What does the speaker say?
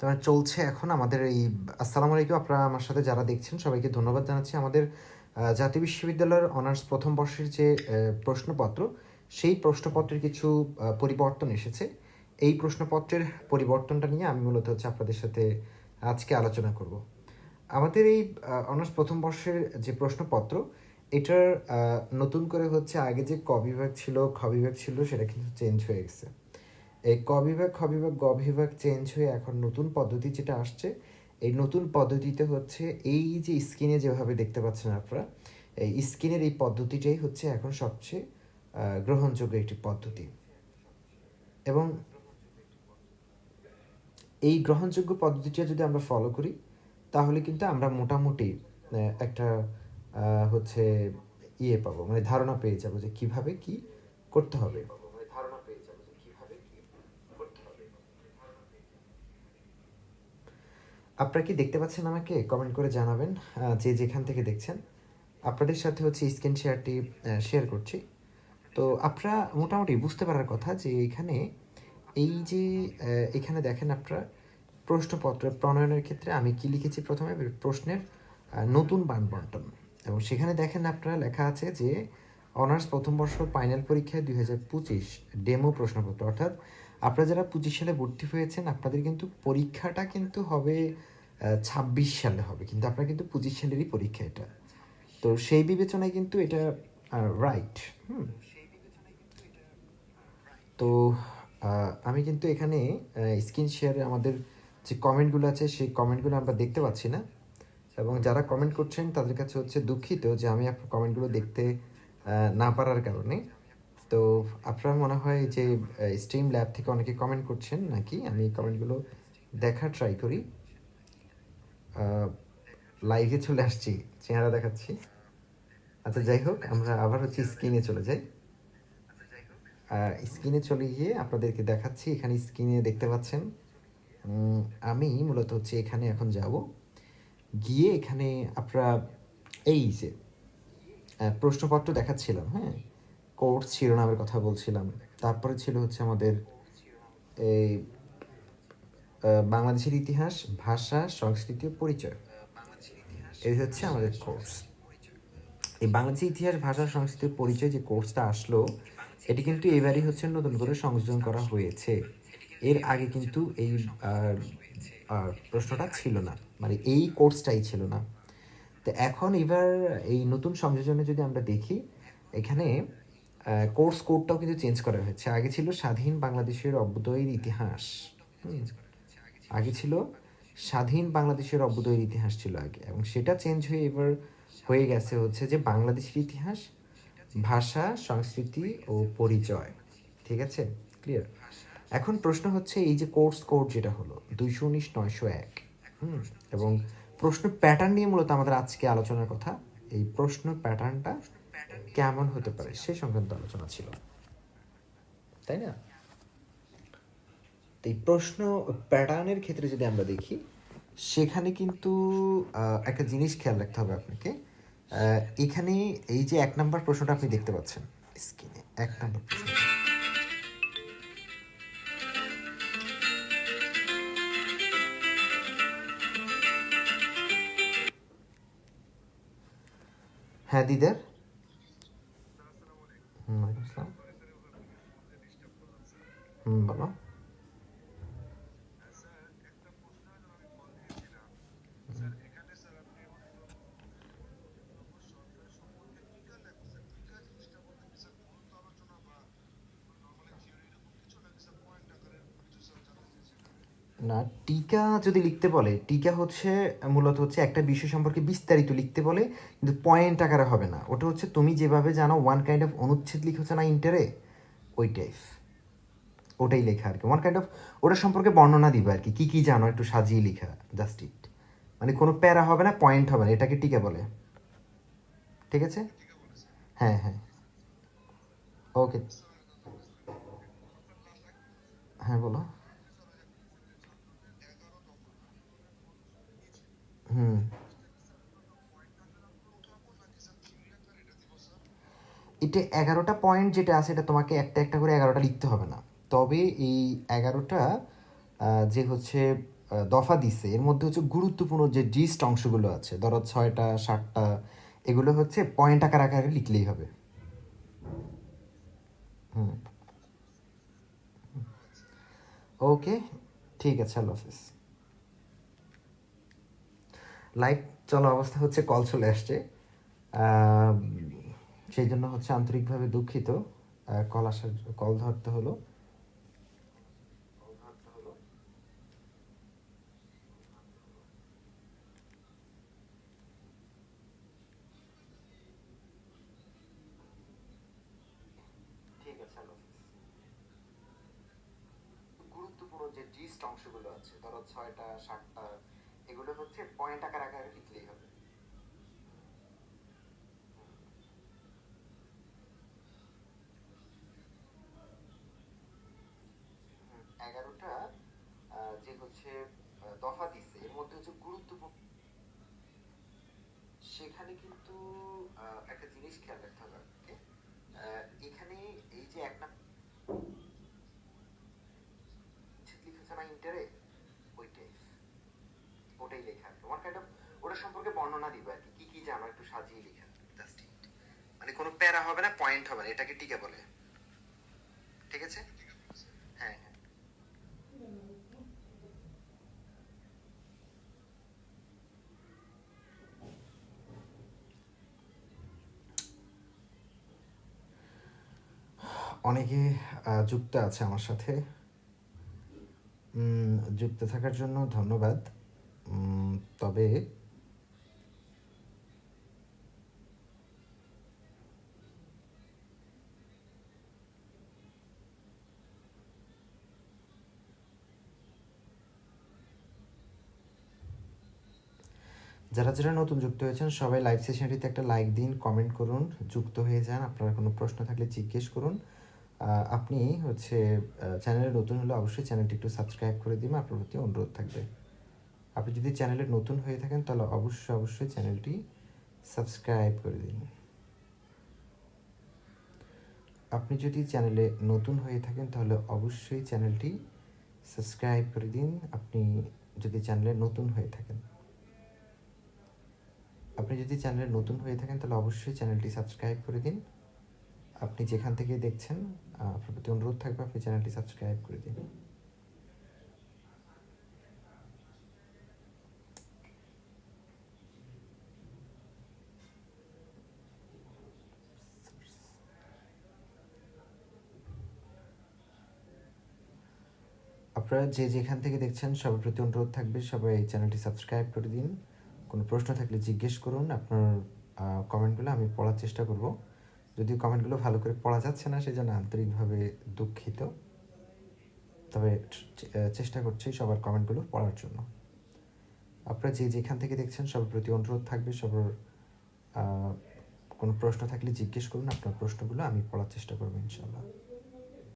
তোমার চলছে এখন আমাদের এই, আসসালামু আলাইকুম আপনারা আমার সাথে যারা দেখছেন, সবাইকে ধন্যবাদ জানাচ্ছি। আমাদের জাতীয় বিশ্ববিদ্যালয়ের অনার্স প্রথম বর্ষের যে প্রশ্নপত্র, সেই প্রশ্নপত্রের কিছু পরিবর্তন এসেছে। এই প্রশ্নপত্রের পরিবর্তনটা নিয়ে আমি মূলত হচ্ছে আপনাদের সাথে আজকে আলোচনা করব। আমাদের এই অনার্স প্রথম বর্ষের যে প্রশ্নপত্র, এটার নতুন করে হচ্ছে আগে যে ক বিভাগ ছিল, খ বিভাগ ছিল, সেটা কিন্তু চেঞ্জ হয়ে গেছে। এই ক বিভাগ খ বিভাগ গ বিভাগ চেঞ্জ হয়ে এখন নতুন পদ্ধতি যেটা আসছে, এই নতুন পদ্ধতিতে হচ্ছে এই যে স্ক্রিনে যেভাবে দেখতে পাচ্ছেন আপনারা, এই স্ক্রিনের এই পদ্ধতিটাই হচ্ছে এখন সবচেয়ে গ্রহণযোগ্য একটি পদ্ধতি। এবং এই গ্রহণযোগ্য পদ্ধতিটা যদি আমরা ফলো করি, তাহলে কিন্তু আমরা মোটামুটি একটা হচ্ছে ইয়ে পাবো মানে ধারণা পেয়ে যাব যে কীভাবে কি করতে হবে। আপনারা কি দেখতে পাচ্ছেন আমাকে? কমেন্ট করে জানাবেন যে যেখান থেকে দেখছেন। আপনাদের সাথে হচ্ছে স্ক্রিন শেয়ারটি শেয়ার করছি। তো আপনারা মোটামুটি বুঝতে পারার কথা যে এখানে এই যে এখানে দেখেন আপনারা, প্রশ্নপত্র প্রণয়নের ক্ষেত্রে আমি কি লিখেছি প্রথমে? প্রশ্নের নতুন বান বন্টন। এবং সেখানে দেখেন আপনারা লেখা আছে যে, অনার্স প্রথম বর্ষ, ফাইনাল পরীক্ষায় দুই হাজার পঁচিশ, ডেমো প্রশ্নপত্র। অর্থাৎ আপনারা যারা পঁচিশ সালে ভর্তি হয়েছেন, আপনাদের কিন্তু পরীক্ষাটা কিন্তু হবে ছাব্বিশ সালে হবে, কিন্তু আপনার কিন্তু পঁচিশ সালেরই পরীক্ষা এটা। তো সেই বিবেচনায় কিন্তু এটা রাইট হুম। তো আমি কিন্তু এখানে স্ক্রিন শেয়ারে আমাদের যে কমেন্টগুলো আছে, সেই কমেন্টগুলো আমরা দেখতে পাচ্ছি না। এবং যারা কমেন্ট করছেন, তাদের কাছে হচ্ছে দুঃখিত যে আমি আপনার কমেন্টগুলো দেখতে না পারার কারণে। তো আপনার মনে হয় যে স্ট্রিম ল্যাব থেকে অনেকে কমেন্ট করছেন নাকি? আমি কমেন্টগুলো দেখার ট্রাই করি। লাইভে চলে আসছি, চেহারা দেখাচ্ছি। আচ্ছা যাই হোক, আমরা আবার হচ্ছে স্ক্রিনে চলে যাই। স্ক্রিনে চলে গিয়ে আপনাদেরকে দেখাচ্ছি, এখানে স্ক্রিনে দেখতে পাচ্ছেন আমি মূলত হচ্ছে এখানে এখন যাব। গিয়ে এখানে আপনারা, এই যে প্রশ্নপত্র দেখাচ্ছিলাম হ্যাঁ? কোর্স শিরোনামের কথা বলছিলাম। তারপরে ছিল হচ্ছে আমাদের এই বাংলাদেশের ইতিহাস, ভাষা, সংস্কৃতি ও পরিচয়। এই হচ্ছে আমাদের কোর্স এই বাংলাদেশের ইতিহাস, ভাষা, সংস্কৃতি ও পরিচয় যে কোর্সটা আসলো, এটি কিন্তু এবারই হচ্ছে নতুন করে সংযোজন করা হয়েছে। এর আগে কিন্তু এই প্রশ্নটা ছিল না। মানে এই কোর্সটাই ছিল না। তো এখন এবার এই নতুন সংযোজনে যদি আমরা দেখি, এখানে কোর্স কোডটাও কিন্তু চেঞ্জ করা হয়েছে। আগে ছিল স্বাধীন বাংলাদেশের অভ্যুদয়ের ইতিহাস। আগে ছিল স্বাধীন বাংলাদেশের অভ্যুদয়ের ইতিহাস ছিল আগে। এবং সেটা চেঞ্জ হয়ে এবার হয়ে গেছে হচ্ছে যে বাংলাদেশের ইতিহাস, ভাষা, সংস্কৃতি ও পরিচয়। ঠিক আছে? ক্লিয়ার এখন প্রশ্ন হচ্ছে এই যে কোর্স কোড যেটা হলো, দুইশো উনিশ, নয়শো এক। হুম? এবং প্রশ্ন প্যাটার্ন নিয়ে মূলত আমাদের আজকে আলোচনার কথা। এই প্রশ্ন প্যাটার্নটা কেমন হতে পারে সে সংক্রান্ত আলোচনা ছিল। তাই না? তো এই প্রশ্ন প্যাটার্নের ক্ষেত্রে যদি আমরা দেখি, সেখানে কিন্তু একটা জিনিস খেয়াল রাখতে হবে আপনাকে। এখানে এই যে এক নম্বর প্রশ্নটা আপনি দেখতে পাচ্ছেন স্ক্রিনে এক নম্বর প্রশ্ন। হ্যাঁ দিদার। হুম, বলো। না, টিকা যদি লিখতে বলে, টিকা হচ্ছে, মূলত হচ্ছে একটা বিষয় সম্পর্কে বিস্তারিত লিখতে বলে, কিন্তু পয়েন্ট আকারে হবে না। ওটা হচ্ছে তুমি যেভাবে জানো ওয়ান কাইন্ড অফ অনুচ্ছেদ লিখেছো না ইন্টারে ওই টাইপ ওটাই লেখা আর কি। ওয়ান কাইন্ড অফ ওটা সম্পর্কে বর্ণনা দিবে আর কি, কী কী জানো একটু সাজিয়ে লেখা জাস্ট ইট মানে কোনো প্যারা হবে না পয়েন্ট হবে না, এটাকে টিকা বলে। ঠিক আছে? হ্যাঁ হ্যাঁ। ওকে হ্যাঁ বলো। এটা এগারোটা পয়েন্ট যেটা আছে, এটা তোমাকে একটা একটা করে এগারোটা লিখতে হবে না। তবে এই এগারোটা যে হচ্ছে দফা দিছে, এর মধ্যে হচ্ছে গুরুত্বপূর্ণ যে ডিস্ট অংশগুলো আছে, ধরো ছয়টা, সাতটা, এগুলো হচ্ছে পয়েন্ট আকার আকারে লিখলেই হবে। হুম। ওকে, ঠিক আছে, আল্লাহ হাফিজ। লাইভ চলা, অবস্থা হচ্ছে, কল চলে আসছে। সেই জন্য হচ্ছে আন্তরিকভাবে দুঃখিত কল আসার, কল ধরতে হলো। গুরুত্বপূর্ণ যে জিস্ট অংশগুলো আছে, ধরো ছয়টা, সাতটা, এগুলো হচ্ছে পয়েন্ট আকার আকারে লিখলেই হবে হুম, এগারোটা আহ, যে হচ্ছে দফা দিছে, এর মধ্যে হচ্ছে গুরুত্বপূর্ণ সেখানে কিন্তু একটা জিনিস খেয়াল রাখতে হবে এখানে এই যে এক লিখেছে না ইন্টারে? ওইটাই। ওটাই লেখা তোমার ওটা সম্পর্কে বর্ণনা দিব আর কি। কি কি জানো? একটু সাজিয়ে লেখা মানে কোনো প্যারা হবে না পয়েন্ট হবে না, এটাকে টিকে বলে। ঠিক আছে হ্যাঁ হ্যাঁ অনেকে যুক্ত আছে আমার সাথে। যুক্ত থাকার জন্য ধন্যবাদ। তবে যারা যারা নতুন যুক্ত হয়েছেন, সবাই লাইভ সেশনটিতে একটা লাইক দিন কমেন্ট করুন, যুক্ত হয়ে যান। আপনার কোনো প্রশ্ন থাকলে জিজ্ঞেস করুন। আপনি হচ্ছে চ্যানেলে নতুন হলে অবশ্যই চ্যানেলটি একটু সাবস্ক্রাইব করে দিন আপনার প্রতি অনুরোধ থাকবে। আপনি যদি চ্যানেলে নতুন হয়ে থাকেন, তাহলে অবশ্যই অবশ্যই চ্যানেলটি সাবস্ক্রাইব করে দিন। আপনি যদি চ্যানেলে নতুন হয়ে থাকেন, তাহলে অবশ্যই চ্যানেলটি সাবস্ক্রাইব করে দিন। আপনি যদি চ্যানেলে নতুন হয়ে থাকেন, আপনি যদি চ্যানেলে নতুন হয়ে থাকেন, তাহলে অবশ্যই চ্যানেলটি সাবস্ক্রাইব করে দিন। আপনি যেখান থেকে দেখছেন আপনার প্রতি অনুরোধ থাকবে, আপনি চ্যানেলটি সাবস্ক্রাইব করে দিন। আপনারা যে যেখান থেকে দেখছেন, সবার প্রতি অনুরোধ থাকবে, সবাই এই চ্যানেলটি সাবস্ক্রাইব করে দিন। কোনো প্রশ্ন থাকলে জিজ্ঞেস করুন, আপনার কমেন্টগুলো আমি পড়ার চেষ্টা করব। যদিও কমেন্টগুলো ভালো করে পড়া যাচ্ছে না, সেই জন্য আন্তরিকভাবে দুঃখিত। তবে চেষ্টা করছি সবার কমেন্টগুলো পড়ার জন্য। আপনারা যে যেখান থেকে দেখছেন, সবার প্রতি অনুরোধ থাকবে, সবার কোনো প্রশ্ন থাকলে জিজ্ঞেস করুন, আপনার প্রশ্নগুলো আমি পড়ার চেষ্টা করব ইনশাল্লাহ